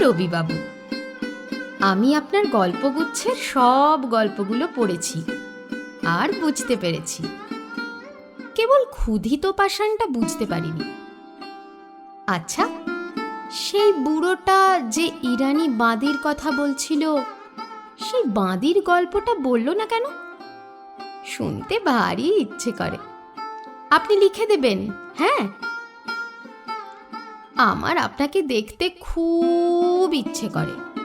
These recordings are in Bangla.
রবিবাবু। আমি আপনার গল্পগুচ্ছের সব গল্পগুলো পড়েছি আর বুঝতে পেরেছি। কেবল ক্ষুধিত পাষাণটা বুঝতে পারিনি। আচ্ছা সেই বুড়োটা যে ইরানি বাঁদির কথা বলছিল, সেই বাঁদির গল্পটা বলল না কেন? শুনতে ভারী ইচ্ছে করে। আপনি লিখে দেবেন হ্যাঁ? আমার আপনাকে দেখতে খুব ইচ্ছে করে।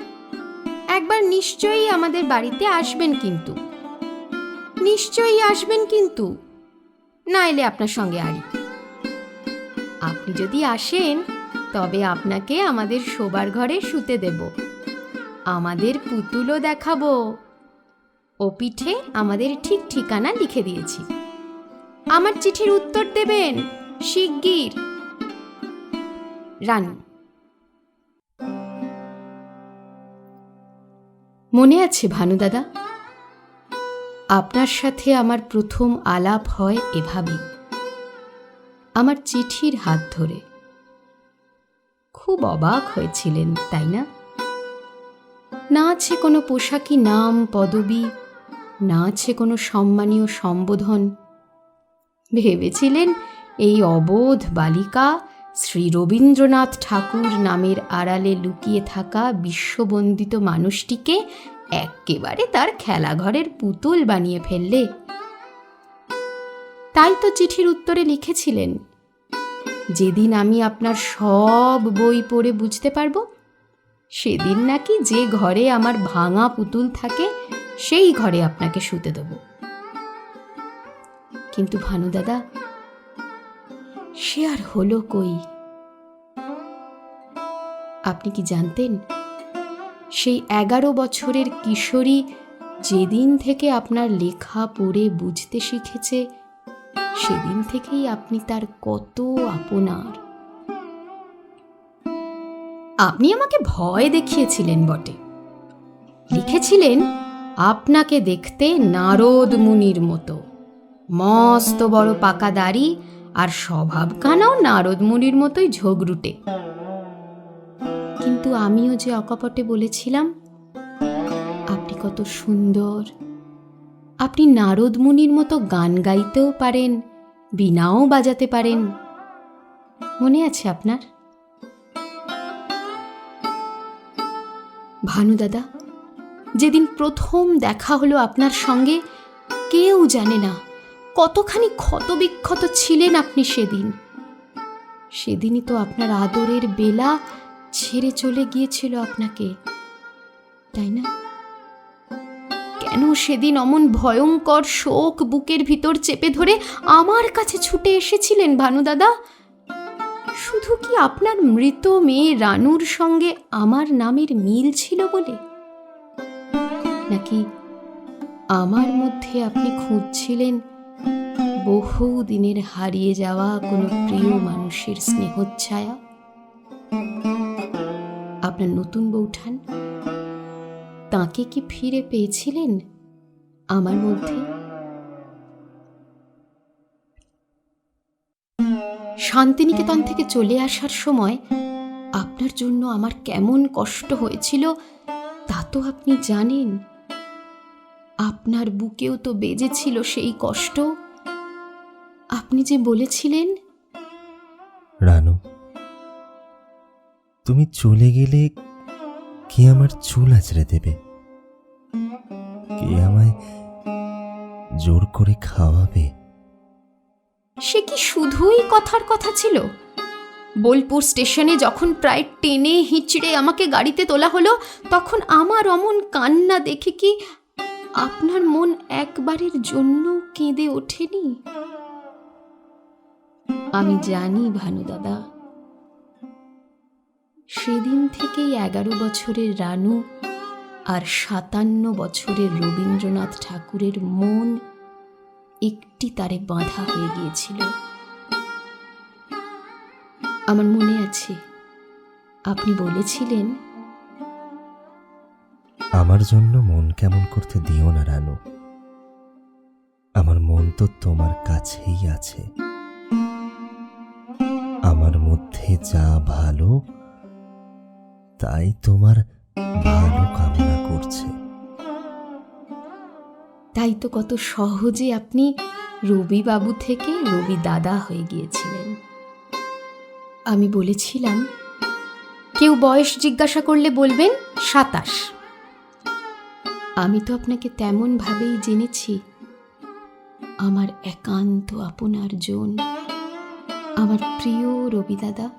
একবার নিশ্চয়ই আমাদের বাড়িতে আসবেন কিন্তু। নিশ্চয়ই আসবেন কিন্তু। না এলে আপনার সঙ্গে আড়ি আপনি যদি আসেন, তবে আপনাকে আমাদের শোবার ঘরে শুতে দেব। আমাদের পুতুলও দেখাবো। ও পিঠে আমাদের ঠিক ঠিকানা লিখে দিয়েছি। আমার চিঠির উত্তর দেবেন শিগগির। রানু। মনে আছে ভানু দাদা? আপনার সাথে আমার প্রথম আলাপ হয় এভাবেই। আমার চিঠির হাত ধরে। খুব অবাক হয়েছিলেন, তাই না? না আছে কোনো পোশাকি নাম, পদবি, না আছে কোনো সম্মানীয় সম্বোধন। ভেবেছিলেন এই অবোধ বালিকা শ্রী রবীন্দ্রনাথ ঠাকুর নামের আড়ালে লুকিয়ে থাকা বিশ্ববন্দিত মানুষটিকে এক্কেবারে তার খেলাঘরের পুতুল বানিয়ে ফেললে। তাই তো চিঠির উত্তরে লিখেছিলেন, যেদিন আমি আপনার সব বই পড়ে বুঝতে পারব, সেদিন নাকি যে ঘরে আমার ভাঙা পুতুল থাকে, সেই ঘরে আপনাকে শুতে দেব। কিন্তু ভানু দাদা সে আর হলো কই? আপনি কি জানতেন? সেই এগারো বছরের কিশোরী যেদিন থেকে আপনার লেখা পড়ে বুঝতে শিখেছে, সেদিন থেকেই আপনি তার কত আপনার। আপনি আমাকে ভয় দেখিয়েছিলেন বটে। লিখেছিলেন, আপনাকে দেখতে নারদ মুনির মতো। মস্ত বড় পাকা দাড়ি আর স্বভাবখানাও নারদ মুনির মতোই ঝগড়ুটে কিন্তু আমিও যে অকপটে বলেছিলাম, আপনি কত সুন্দর। আপনি নারদ মুনির মতো গান গাইতেও পারেন, বীণাও বাজাতে পারেন। মনে আছে আপনার? ভানু দাদা, যেদিন প্রথম দেখা হলো আপনার সঙ্গে, কেউ জানে না কতখানি ক্ষতবিক্ষত ছিলেন আপনি সেদিন? সেদিনই তো আপনার আদরের বেলা ছেড়ে চলে গিয়েছিল আপনাকে, তাই না? কেন সেদিন অমন ভয়ঙ্কর শোক বুকের ভিতর চেপে ধরে আমার কাছে ছুটে এসেছিলেন ভানু দাদা? শুধু কি আপনার মৃত মেয়ে রানুর সঙ্গে আমার নামের মিল ছিল বলে? নাকি আমার মধ্যে আপনি খুঁজছিলেন বহু দিনের হারিয়ে যাওয়া কোনো প্রিয় মানুষের স্নেহচ্ছায়া। আপনার নতুন বৌঠান তাকে কি ফিরে পেয়েছিলেন আমার মধ্যে? শান্তিনিকেতন থেকে চলে আসার সময় আপনার জন্য আমার কেমন কষ্ট হয়েছিল তা তো আপনি জানেন। আপনার বুকেও তো বেজেছিল সেই কষ্ট। আপনি যে বলেছিলেন। রানু তুমি চলে গেলে কে আমার চুল আঁচড়ে দেবে? কে আমায় জোর করে খাওয়াবে? সে কি শুধুই কথার কথা ছিল? বোলপুর স্টেশনে যখন প্রায় টেনে হিঁচড়ে আমাকে গাড়িতে তোলা হলো তখন আমার অমন কান্না দেখে কি আপনার মন একবারের জন্য কেঁদে ওঠেনি? আমি জানি ভানু দাদা। সেদিন থেকেই এগারো বছরের রানু আর সাতান্ন বছরের রবীন্দ্রনাথ ঠাকুরের মন একটি তারে বাঁধা হয়ে গিয়েছিল। আমার মনে আছে, আপনি বলেছিলেন, আমার জন্য মন কেমন করতে দিও না রানু। আমার মন তো তোমার কাছেই আছে। মধ্যে যা ভালো, তাই তোমার ভালো কামনা করছে। তাই তো কত সহজে আপনি রবি বাবু থেকে রবি দাদা হয়ে গিয়েছিলেন। আমি বলেছিলাম, কেউ বয়স জিজ্ঞাসা করলে বলবেন সাতাশ। আমি তো আপনাকে তেমনভাবেই জেনেছি, আমার একান্ত আপনার জন। আমার প্রিয় রবি দাদা।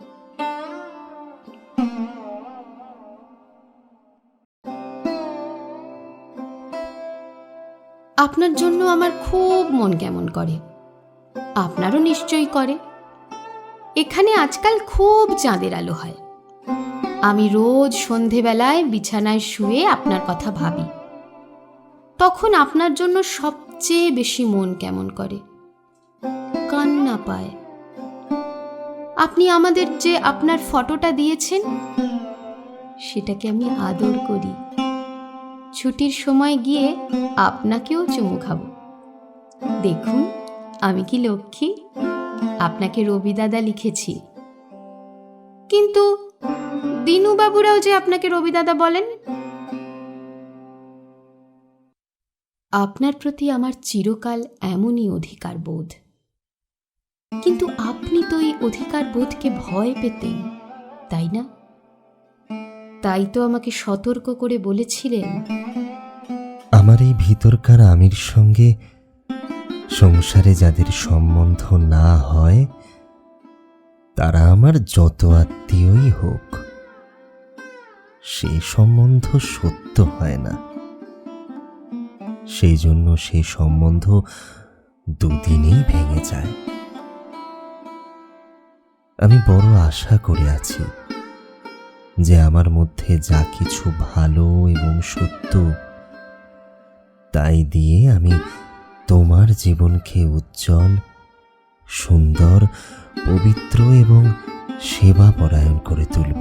আপনার জন্য আমার খুব মন কেমন করে। আপনারও নিশ্চয়ই করে। এখানে আজকাল খুব চাঁদের আলো হয়। আমি রোজ সন্ধেবেলায় বিছানায় শুয়ে আপনার কথা ভাবি। তখন আপনার জন্য সবচেয়ে বেশি মন কেমন করে। কান্না পায়। আপনি আমাদের যে আপনার ফটোটা দিয়েছেন, সেটাকে আমি আদর করি। ছুটির সময় গিয়ে আপনাকেও চুমু খাব। দেখুন, আমি কি লক্ষ্মী? আপনাকে রবি দাদা লিখেছি। কিন্তু দিনুবাবুরাও যে আপনাকে রবি দাদা বলেন? আপনার প্রতি আমার চিরকাল এমনই অধিকার বোধ। কিন্তু আপনি তো এই অধিকার বোধকে ভয় পেতেন, তাই না? তাই তো আমাকে সতর্ক করে বলেছিলেন। আমার এই ভিতরকার আমির সঙ্গে সংসারে যাদের সম্বন্ধ না হয়, তারা আমার যত আত্মীয়ই হোক, সে সম্বন্ধ সত্য হয় না। সেই জন্য সে সম্বন্ধ দুদিনেই ভেঙে যায়। আমি বড় আশা করে আছি যে আমার মধ্যে যা কিছু ভালো এবং সত্য তাই দিয়ে আমি তোমার জীবনকে উজ্জ্বল, সুন্দর, পবিত্র এবং সেবাপরায়ণ করে তুলব।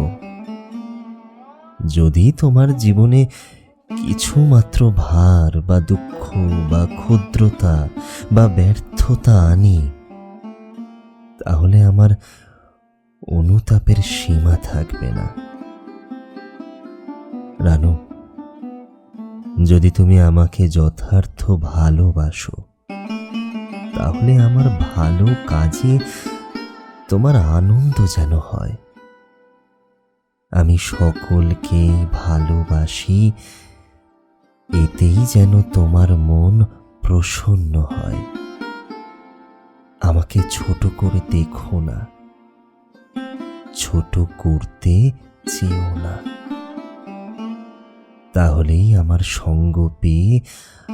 যদি তোমার জীবনে কিছু মাত্র ভার বা দুঃখ বা ক্ষুদ্রতা বা ব্যর্থতা আনি, তাহলে আমার অনুতাপের সীমা থাকবে না। রানু, যদি তুমি আমাকে যথার্থ ভালোবাসো, তাহলে আমার ভালো কাজে তোমার আনন্দ যেন হয়। আমি সকলকেই ভালোবাসি, এতেই যেন তোমার মন প্রসন্ন হয়। আমাকে ছোট করে দেখো না। ছোট করতে চেও না। তাহলেই আমার সঙ্গ পেয়ে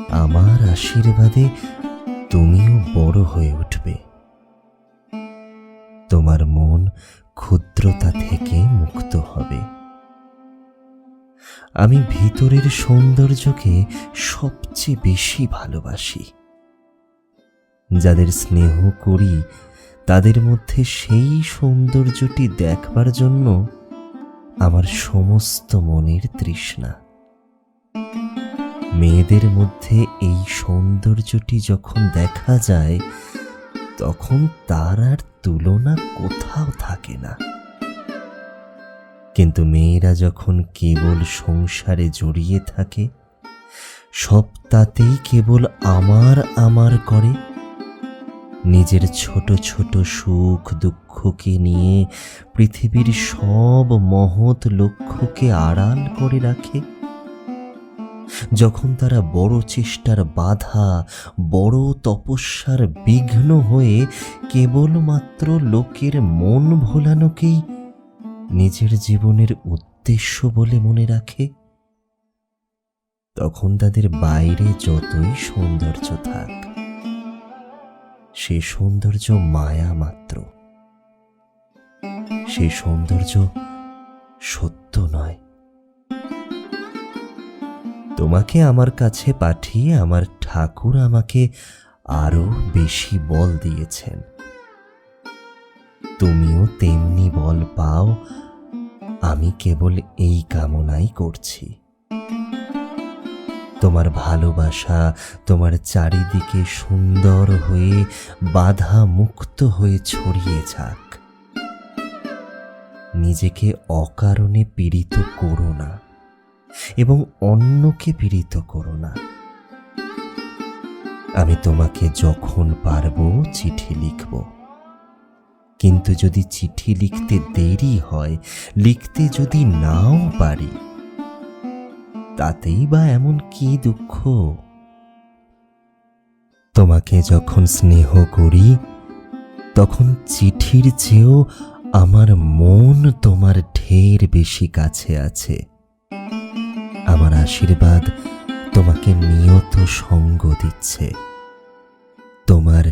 আমার আশীর্বাদে তুমিও বড় হয়ে উঠবে। তোমার মন ক্ষুদ্রতা থেকে মুক্ত হবে। আমি ভিতরের সৌন্দর্যকে সবচেয়ে বেশি ভালোবাসি। যাদের স্নেহ করি তাদের মধ্যে সেই সৌন্দর্যটি দেখবার জন্য আমার সমস্ত মনের তৃষ্ণা। মেয়েদের মধ্যে এই সৌন্দর্যটি যখন দেখা যায়, তখন তার আর তুলনা কোথাও থাকে না। কিন্তু মেয়েরা যখন কেবল সংসারে জড়িয়ে থাকে সব তাতেই কেবল আমার আমার করে নিজের ছোট ছোট সুখ দুঃখকে নিয়ে পৃথিবীর সব মহৎ লক্ষ্যকে আড়াল করে রাখে। যখন তারা বড় চেষ্টার বাধা, বড় তপস্যার বিঘ্ন হয়ে কেবলমাত্র লোকের মন ভোলানোকেই নিজের জীবনের উদ্দেশ্য বলে মনে রাখে। তখন তাদের বাইরে যতই সৌন্দর্য থাক সে সৌন্দর্য মায়া মাত্র। সে সৌন্দর্য সত্য নয়। তোমাকে আমার কাছে পাঠিয়ে আমার ঠাকুর আমাকে আরও বেশি বল দিয়েছেন। তুমিও তেমনি বল পাও, আমি কেবল এই কামনাই করছি। তোমার ভালোবাসা তোমার চারিদিকে সুন্দর হয়ে বাধা মুক্ত হয়ে ছড়িয়ে যাক। নিজেকে অকারণে পীড়িত করো না এবং অন্যকে পীড়িত করো না। আমি তোমাকে যখন পারব চিঠি লিখব। কিন্তু যদি চিঠি লিখতে দেরি হয়, লিখতে যদি নাও পারি তাতেই বা এমন কি দুঃখ? তোমাকে যখন স্নেহ করি, তখন চিঠির চেয়েও আমার মন তোমার ঢের বেশি কাছে আছে। আমার আশীর্বাদ তোমাকে নিয়ত সঙ্গ দিচ্ছে। তোমার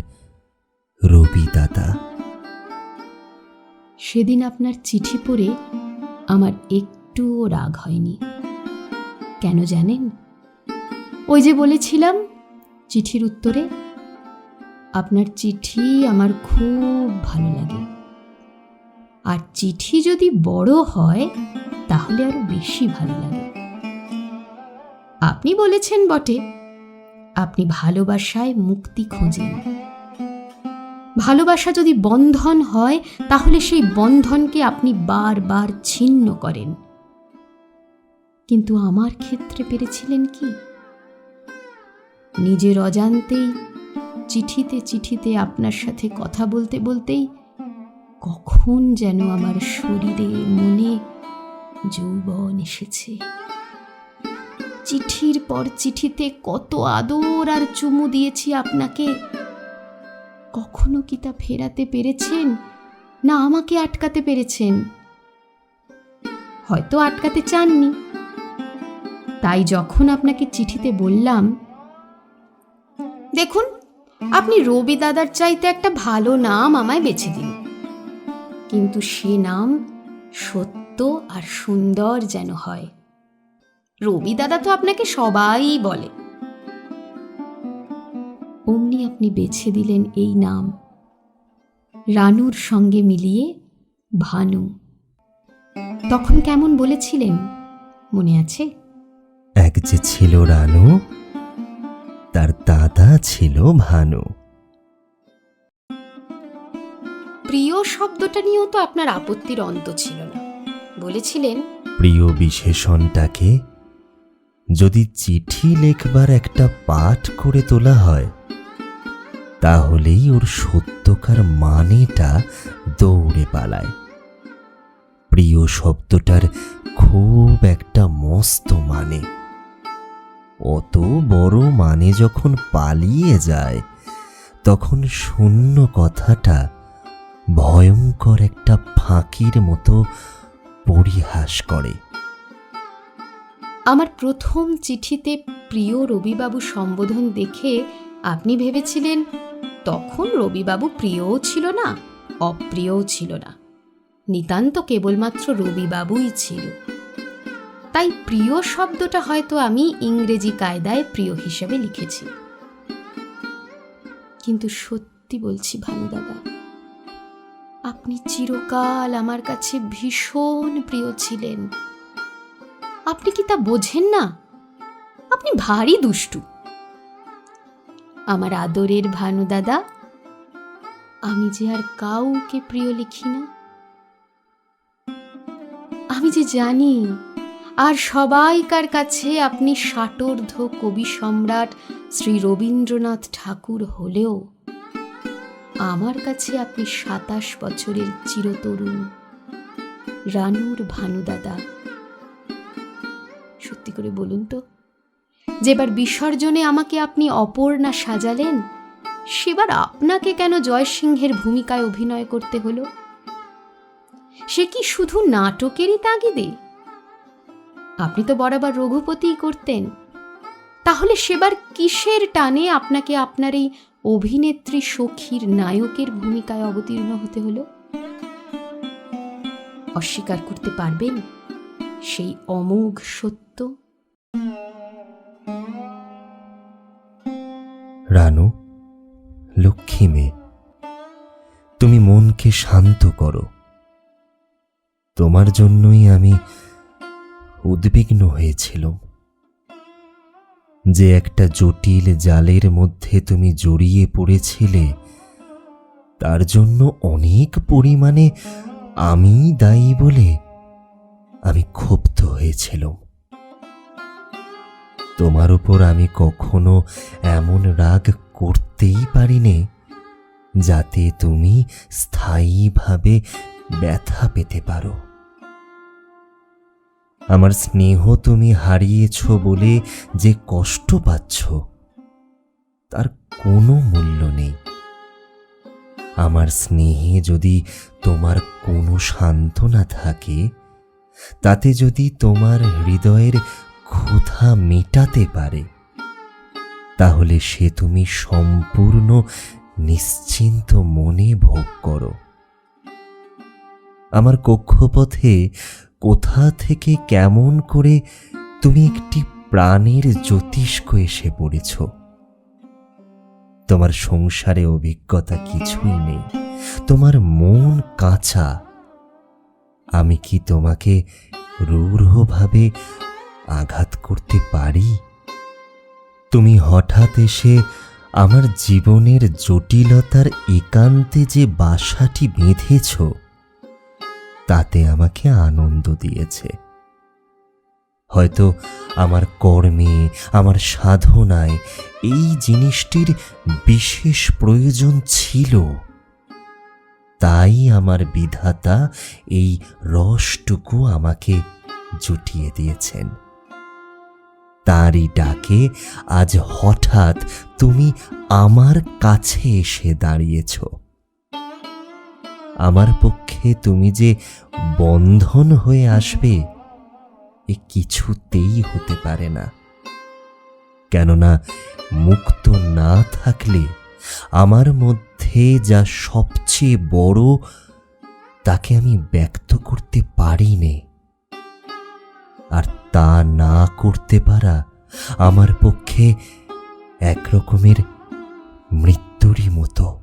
রবি দাদা সেদিন আপনার চিঠি পড়ে আমার একটুও রাগ হয়নি। কেন জানেন? ওই যে বলেছিলাম চিঠির উত্তরে, আপনার চিঠি আমার খুব ভালো লাগে। আর চিঠি যদি বড় হয়, তাহলে আরও বেশি ভালো লাগে। আপনি বলেছেন বটে, আপনি ভালোবাসায় মুক্তি খোঁজেন। ভালোবাসা যদি বন্ধন হয়, তাহলে সেই বন্ধনকে আপনি বারবার ছিন্ন করেন। কিন্তু আমার ক্ষেত্রে পেরেছিলেন কি? নিজের অজান্তেই, চিঠিতে চিঠিতে আপনার সাথে কথা বলতে বলতেই কখন যেন আমার শরীরে, মনে যৌবন এসেছে। চিঠির পর চিঠিতে কত আদর আর চুমু দিয়েছি আপনাকে। কখনো কি তা ফেরাতে পেরেছেন? না, আমাকে আটকাতে পেরেছেন। হয়তো আটকাতে চাননি। তাই যখন আপনাকে চিঠিতে বললাম, দেখুন, আপনি রবি দাদার চাইতে একটা ভালো নাম আমায় বেছে দিন। কিন্তু সে নাম সত্য আর সুন্দর যেন হয়। রবি দাদা তো আপনাকে সবাই বলে। অমনি আপনি বেছে দিলেন এই নাম। রানুর সঙ্গে মিলিয়ে ভানু। তখন কেমন বলেছিলেন, মনে আছে? যে ছিল রানু তার দাদা ছিল ভানু। প্রিয় শব্দটা নিয়েও তো আপনার আপত্তির অন্ত ছিল না। বলেছিলেন প্রিয় বিশেষণটাকে যদি চিঠি লেখবার একটা পাঠ করে তোলা হয় তাহলেই ওর সত্যকার মানেটা দৌড়ে পালায়। প্রিয় শব্দটার খুব একটা মস্ত মানে। অত বড় মানে যখন পালিয়ে যায়, তখন শূন্য কথাটা ভয়ঙ্কর একটা ফাঁকির মতো পরিহাস করে। আমার প্রথম চিঠিতে প্রিয় রবিবাবু সম্বোধন দেখে আপনি ভেবেছিলেন, তখন রবিবাবু প্রিয়ও ছিল না, অপ্রিয়ও ছিল না। নিতান্ত কেবলমাত্র রবিবাবুই ছিল। তাই প্রিয় শব্দটা হয়তো আমি ইংরেজি কায়দায় প্রিয় হিসেবে লিখেছি। কিন্তু সত্যি বলছি ভানু দাদা, আপনি চিরকাল আমার কাছে ভীষণ প্রিয় ছিলেন। আপনি কি তা বোঝেন না? আপনি ভারী দুষ্টু। আমার আদরের ভানু দাদা, আমি যে আর কাউকে প্রিয় লিখি না। আমি যে জানি আর সবাইকার কাছে আপনি ষাটোর্ধ কবি সম্রাট শ্রী রবীন্দ্রনাথ ঠাকুর হলেও আমার কাছে আপনি সাতাশ বছরের চিরতরুণ রানুর ভানুদাদা। সত্যি করে বলুন তো, যেবার বিসর্জনে আমাকে আপনি অপর্ণা সাজালেন, সেবার আপনাকে কেন জয়সিংহের ভূমিকায় অভিনয় করতে হলো? সে কি শুধু নাটকেরই তাগিদে? আপনি তো বরাবর রঘুপতিই করতেন। তাহলে সেবার কিসের টানে আপনাকে আপনার এই অভিনেত্রী সখীর নায়কের ভূমিকায় অবতীর্ণ হতে হলো? অস্বীকার করতে পারবেন সেই অমোঘ সত্য? রানু, লক্ষ্মী মেয়ে, তুমি মনকে শান্ত করো। তোমার জন্যই আমি উদ্বিগ্ন হয়েছিল। যে একটা জটিল জালের মধ্যে তুমি জড়িয়ে পড়েছিলে, তার জন্য অনেক পরিমাণে আমি দায়ী বলে আমি ক্ষুব্ধ হয়েছিলাম। তোমার উপর আমি কখনো এমন রাগ করতেই পারিনি, যাতে তুমি স্থায়ীভাবে ব্যথা পেতে পারো। আমার স্নেহ তুমি হারিয়েছ বলে যে কষ্ট পাচ্ছ, তার কোনো মূল্য নেই। আমার স্নেহে যদি তোমার কোনো সান্ত্বনা থাকে, তাতে যদি তোমার হৃদয়ের ক্ষুধা মেটাতে পারে, তাহলে সে তুমি সম্পূর্ণ নিশ্চিন্ত মনে ভোগ করো। আমার কক্ষপথে কোথা থেকে কেমন করে তুমি একটি প্রাণের জ্যোতিষ্ক এসে পড়েছ? তোমার সংসারে অভিজ্ঞতা কিছুই নেই। তোমার মন কাঁচা। আমি কি তোমাকে রূঢ়ভাবে আঘাত করতে পারি? তুমি হঠাৎ এসে আমার জীবনের জটিলতার একান্তে যে বাসাটি বেঁধেছ তাতে আমাকে আনন্দ দিয়েছে। হয়তো আমার কর্মে, আমার সাধনায় এই জিনিসটির বিশেষ প্রয়োজন ছিল। তাই আমার বিধাতা এই রসটুকু আমাকে জুটিয়ে দিয়েছেন। তারই ডাকে আজ হঠাৎ তুমি আমার কাছে এসে দাঁড়িয়েছ। আমার পক্ষে তুমি যে বন্ধন হয়ে আসবে, এ কিছুতেই হতে পারে না। কেননা মুক্ত না থাকলে আমার মধ্যে যা সবচেয়ে বড়, তাকে আমি ব্যক্ত করতে পারি নে আর তা না করতে পারা আমার পক্ষে এক রকমের মৃত্যুরই মতো।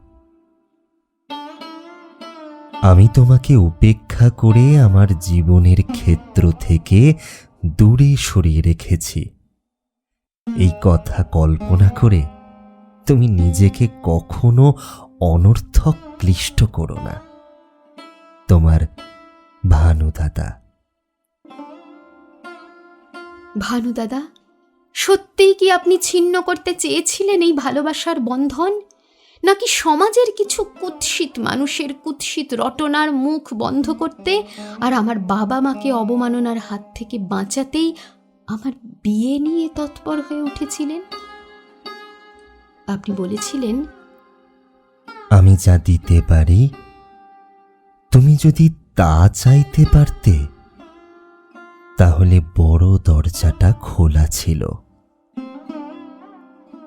আমি তোমাকে উপেক্ষা করে আমার জীবনের ক্ষেত্র থেকে দূরে সরিয়ে রেখেছি। এই কথা কল্পনা করে তুমি নিজেকে কখনো অনর্থক ক্লিষ্ট করো না। তোমার ভানুদাদা। ভানু দাদা সত্যিই কি আপনি ছিন্ন করতে চেয়েছিলেন এই ভালোবাসার বন্ধন? নাকি সমাজের কিছু কুৎসিত মানুষের কুৎসিত রটনার মুখ বন্ধ করতে আর আমার বাবা মাকে অবমাননার হাত থেকে বাঁচাতেই আমার বিয়ে নিয়ে তৎপর হয়ে উঠেছিলেন? আপনি বলেছিলেন, আমি যা দিতে পারি, তুমি যদি তা চাইতে পারতে, তাহলে বড় দরজাটা খোলা ছিল।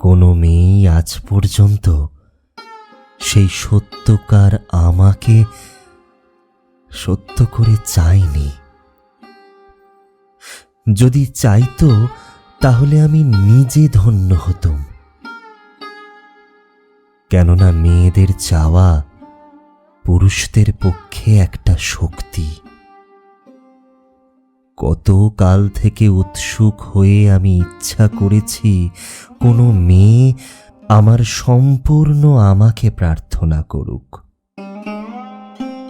কোনো মেয়েই আজ পর্যন্ত সেই সত্যকার আমাকে সত্য করে চাইনি যদি চাইতো, তাহলে আমি নিজে ধন্য হতুম। কেননা মেয়েদের চাওয়া পুরুষদের পক্ষে একটা শক্তি। কত কাল থেকে উৎসুক হয়ে আমি ইচ্ছা করেছি কোনো মেয়ে আমার সম্পূর্ণ আমাকে প্রার্থনা করুক।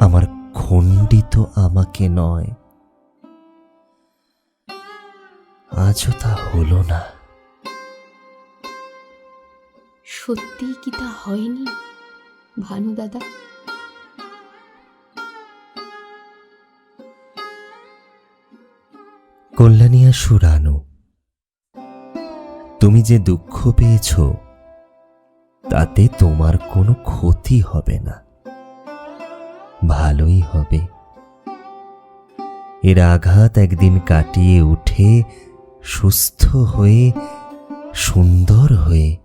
আমার খণ্ডিত আমাকে নয়। আজও তা হলো না। সত্যিই কি তা হয়নি ভানু দাদা? কল্যাণিয়া সুরানু তুমি যে দুঃখ পেয়েছ তাতে তোমার কোনো ক্ষতি হবে না। ভালোই হবে। এর আঘাত একদিন কাটিয়ে উঠে সুস্থ হয়ে, সুন্দর হয়ে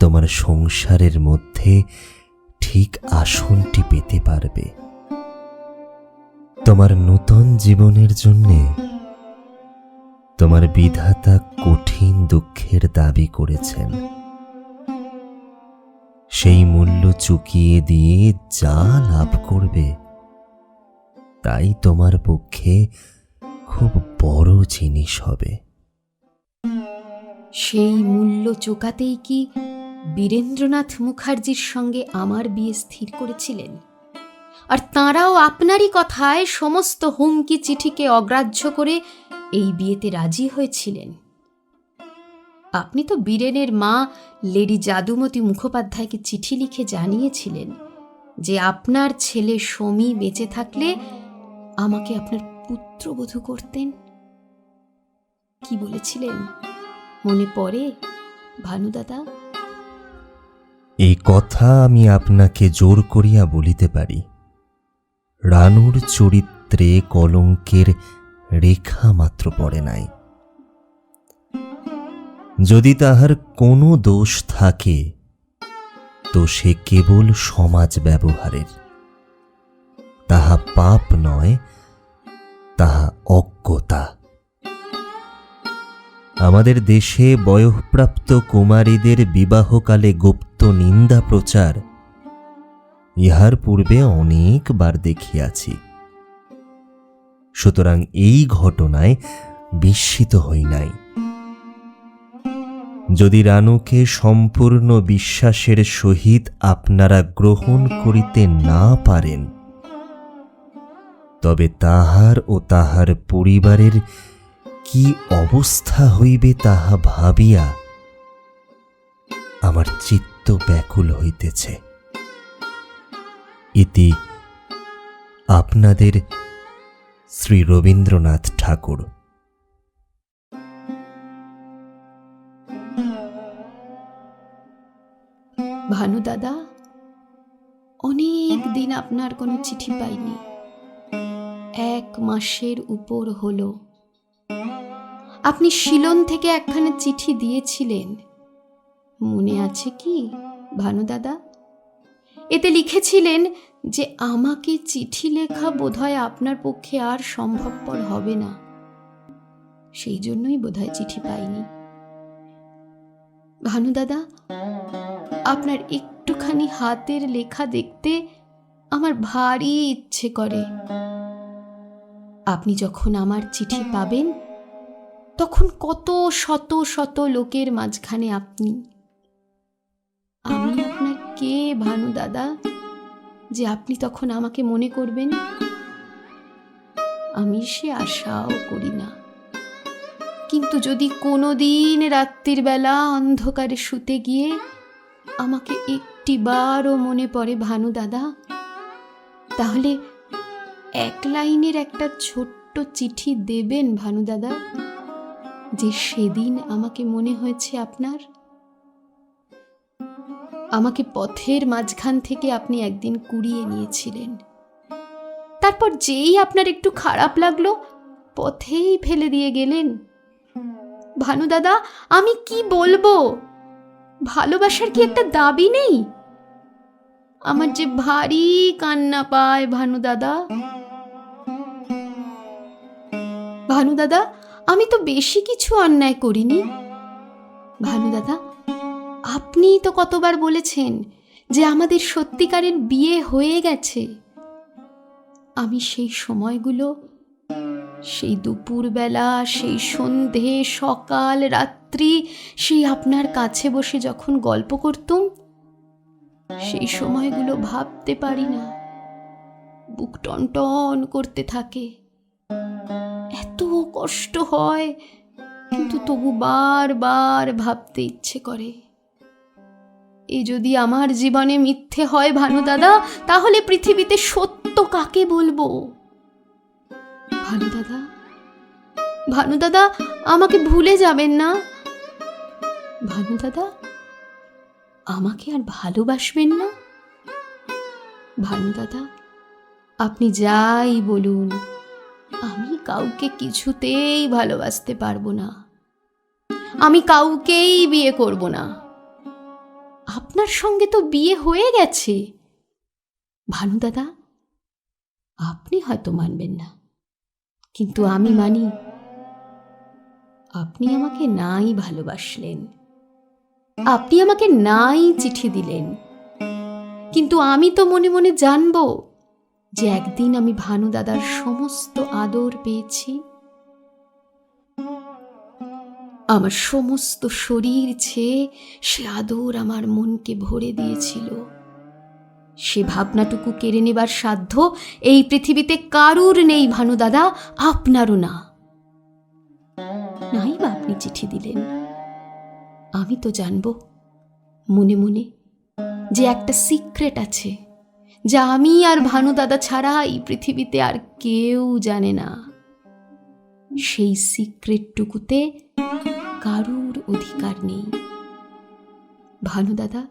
তোমার সংসারের মধ্যে ঠিক আসনটি পেতে পারবে। তোমার নূতন জীবনের জন্যে তোমার বিধাতা কঠিন দুঃখের দাবি করেছেন। সেই মূল্য চুকিয়ে দিয়ে যা লাভ করবে, তাই তোমার পক্ষে খুব বড় জিনিস হবে। সেই মূল্য চোকাতেই কি বীরেন্দ্রনাথ মুখার্জির সঙ্গে আমার বিয়ে স্থির করেছিলেন? আর তাঁরাও আপনারই কথায় সমস্ত হুমকি চিঠিকে অগ্রাহ্য করে এই বিয়েতে রাজি হয়েছিলেন। আপনি তো বীরেনের মা, লেডি যাদুমতি মুখোপাধ্যায়কে চিঠি লিখে জানিয়েছিলেন যে আপনার ছেলে সমী বেঁচে থাকলে আমাকে আপনার পুত্রবধূ করতেন। কি বলেছিলেন? মনে পড়ে ভানুদাদা এই কথা আমি আপনাকে জোর করিয়া বলিতে পারি। রানুর চরিত্রে কলঙ্কের রেখা মাত্র পড়ে নাই। যদি তাহার কোনো দোষ থাকে, তো সে কেবল সমাজ ব্যবহারের। তাহা পাপ নয়, তাহা অজ্ঞতা। আমাদের দেশে বয়ঃপ্রাপ্ত কুমারীদের বিবাহকালে গুপ্ত নিন্দা প্রচার, ইহার পূর্বে অনেকবার দেখিয়াছি। সুতরাং এই ঘটনায় বিস্মিত হই নাই। যদি রানুকে সম্পূর্ণ বিশ্বাসের সহিত আপনারা গ্রহণ করিতে না পারেন, তবে তাহার ও তাহার পরিবারের কি অবস্থা হইবে তাহা ভাবিয়া আমার চিত্ত ব্যাকুল হইতেছে। ইতি আপনাদের শ্রী রবীন্দ্রনাথ ঠাকুর। ভানু দাদা অনেক দিন আপনার কোনো চিঠি পাইনি। এক মাসের উপর হলো। আপনি শিলন থেকে একখানা চিঠি দিয়েছিলেন। মনে আছে কি ভানু দাদা? এতে লিখেছিলেন যে আমাকে চিঠি লেখা বোধহয় আপনার পক্ষে আর সম্ভবপর হবে না। সেই জন্যই বোধহয় চিঠি পাইনি। ভানু দাদা, আপনার একটুখানি হাতের লেখা দেখতে আমার ভারী ইচ্ছে করে। আপনি যখন আমার চিঠি পাবেন, তখন কত শত শত লোকের মাঝখানে আপনি। আমি আপনার কে, ভানু দাদা, যে আপনি তখন আমাকে মনে করবেন? আমি সে আশাও করি না। কিন্তু যদি কোনো দিন রাত্রির বেলা অন্ধকারে শুতে গিয়ে আমাকে একটি বারও মনে পড়ে ভানু দাদা, তাহলে এক লাইনের একটা ছোট্ট চিঠি দেবেন ভানু দাদা, যে সেদিন আমাকে মনে হয়েছে আপনার। আমাকে পথের মাঝখান থেকে আপনি একদিন কুড়িয়ে নিয়েছিলেন। তারপর যেই আপনার একটু খারাপ লাগল, পথেই ফেলে দিয়ে গেলেন। ভানু দাদা, আমি কি বলব? ভালোবাসার কি একটা দাবি নেই? আমার যে ভারী কান্না পায় ভানু দাদা। ভানু দাদা, আমি তো বেশি কিছু অন্যায় করিনি। ভানু দাদা, আপনিই তো কতবার বলেছেন যে আমাদের সত্যিকারের বিয়ে হয়ে গেছে। আমি সেই সময়গুলো সেই দুপুরবেলা, সেই সন্ধে, সকাল, রাত্রি সেই আপনার কাছে বসে যখন গল্প করতুম, সেই সময়গুলো ভাবতে পারি না। বুক টন করতে থাকে। এত কষ্ট হয়, কিন্তু তবু বারবার ভাবতে ইচ্ছে করে। এ যদি আমার জীবনে মিথ্যে হয় ভানু দাদা, তাহলে পৃথিবীতে সত্য কাকে বলব? ভানু দাদা? ভানু দাদা, আমাকে ভুলে যাবেন না। ভানু দাদা, আমাকে আর ভালোবাসবেন না? ভানু দাদা, আপনি যাই বলুন, আমি কাউকে কিছুতেই ভালোবাসতে পারব না। আমি কাউকেই বিয়ে করব না। আপনার সঙ্গে তো বিয়ে হয়ে গেছে। ভানু দাদা, আপনি হয়তো মানবেন না। কিন্তু আমি মানি, আপনি আমাকে নাই ভালোবাসলেন। আপনি আমাকে নাই চিঠি দিলেন। কিন্তু আমি তো মনে মনে জানব যে একদিন আমি ভানু দাদার সমস্ত আদর পেয়েছি। আমার সমস্ত শরীর ছেয়ে সে আদর আমার মনকে ভরে দিয়েছিল। সে ভাবনাটুকু কেড়ে নেবার সাধ্য এই পৃথিবীতে কারুর নেই ভানু দাদা, আপনারও না। নাই বা আপনি চিঠি দিলেন। আমি তো জানব। মনে মনে যে একটা সিক্রেট আছে, যা আমি আর ভানু দাদা ছাড়া এই পৃথিবীতে আর কেউ জানে না। সেই সিক্রেটটুকুতে কারুর অধিকার নেই। ভানু দাদা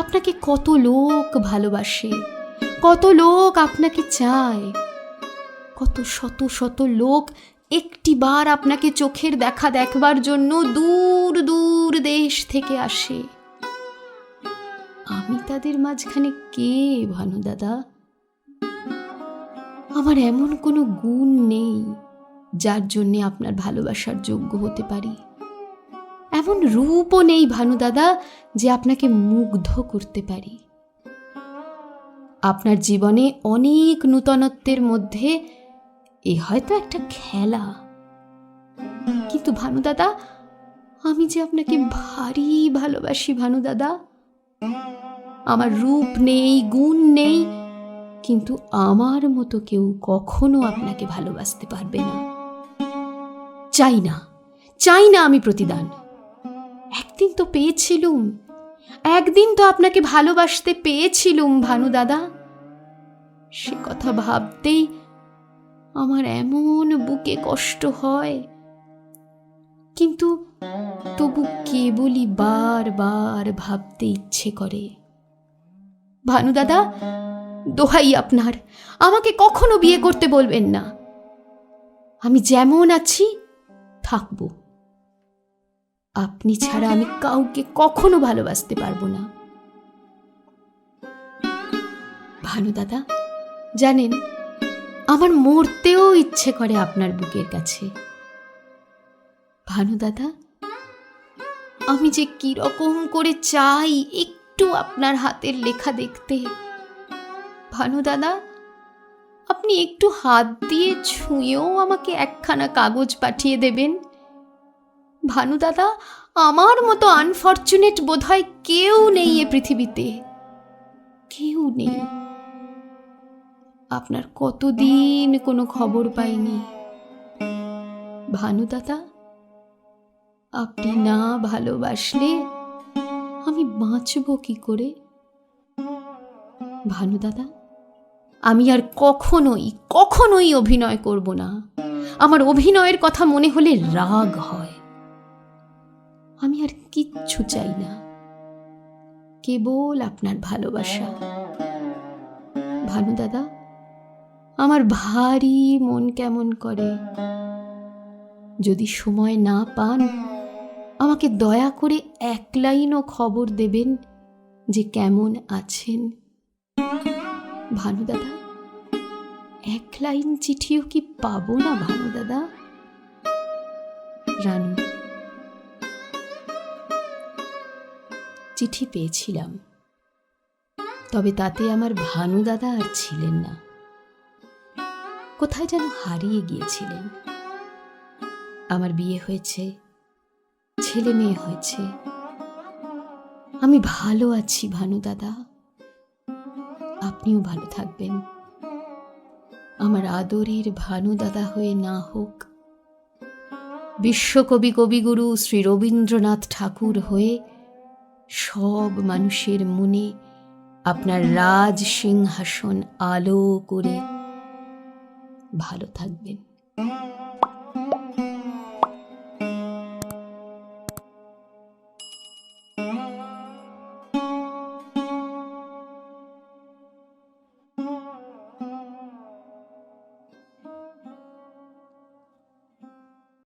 আপনাকে কত লোক ভালোবাসে, কত লোক আপনাকে চায়, কত শত শত লোক একটিবার আপনাকে চোখের দেখা দেখবার জন্য দূর দূর দেশ থেকে আসে। আমি তাদের মাঝখানে কে ভানু দাদা? আমার এমন কোনো গুণ নেই যার জন্যে আপনার ভালোবাসার যোগ্য হতে পারি। এমন রূপও নেই ভানু দাদা যে আপনাকে মুগ্ধ করতে পারি। আপনার জীবনে অনেক নূতনত্বের মধ্যে এ হয়তো একটা খেলা। কিন্তু ভানু দাদা, আমি যে আপনাকে ভারী ভালোবাসি ভানু দাদা, আমার রূপ নেই, গুণ নেই, কিন্তু আমার মতো কেউ কখনো আপনাকে ভালোবাসতে পারবে না। চাই না চাই না আমি প্রতিদান। একদিন তো পেয়েছিলুম। একদিন তো আপনাকে ভালোবাসতে পেয়েছিলুম, ভানু দাদা। সে কথা ভাবতেই আমার এমন বুকে কষ্ট হয়। কিন্তু তবু কেবলই বারবার ভাবতে ইচ্ছে করে। ভানু দাদা, দোহাই আপনার, আমাকে কখনো বিয়ে করতে বলবেন না। আমি যেমন আছি, থাকব। আপনি ছাড়া আমি কাউকে কখনো ভালোবাসতে পারব না। ভানু দাদা, জানেন, আমার মরতেও ইচ্ছে করে আপনার বুকের কাছে। ভানু দাদা, আমি যে কি রকম করে চাই একটু আপনার হাতের লেখা দেখতে। ভানু দাদা, আপনি একটু হাত দিয়ে ছুঁয়েও আমাকে একখানা কাগজ পাঠিয়ে দেবেন। ভানু দাদা, আমার মতো আনফর্চুনেট বোধহয় কেউ নেই এ পৃথিবীতে। কেউ নেই। আপনার কতদিন কোনো খবর পাইনি? ভানু দাদা, আপনি না ভালোবাসলে আমি বাঁচব কি করে? ভানু দাদা, আমি আর কখনোই কখনোই অভিনয় করব না। আমার অভিনয়ের কথা মনে হলে রাগ হয়। আমি আর কিচ্ছু চাই না। কেবল আপনার ভালোবাসা। ভানু দাদা, আমার ভারী মন কেমন করে? যদি সময় না পান, আমাকে দয়া করে এক লাইনও খবর দেবেন যে কেমন আছেন। ভানু দাদা, এক লাইন চিঠিও কি পাবো না ভানু দাদা? রানু চিঠি পেয়েছিলাম। তবে তাতে আমার ভানু দাদা আর ছিলেন না। কোথায় যেন হারিয়ে গিয়েছিলেন। আমার বিয়ে হয়েছে, ছেলে মেয়ে হয়েছে। আমি ভালো আছি ভানু দাদা। আপনিও ভালো থাকবেন। আমার আদরের ভানু দাদা হয়ে না হোক, বিশ্বকবি কবিগুরু শ্রী রবীন্দ্রনাথ ঠাকুর হয়ে সব মানুষের মনে আপনার রাজ সিংহাসন আলো করে। ভালো থাকবেন।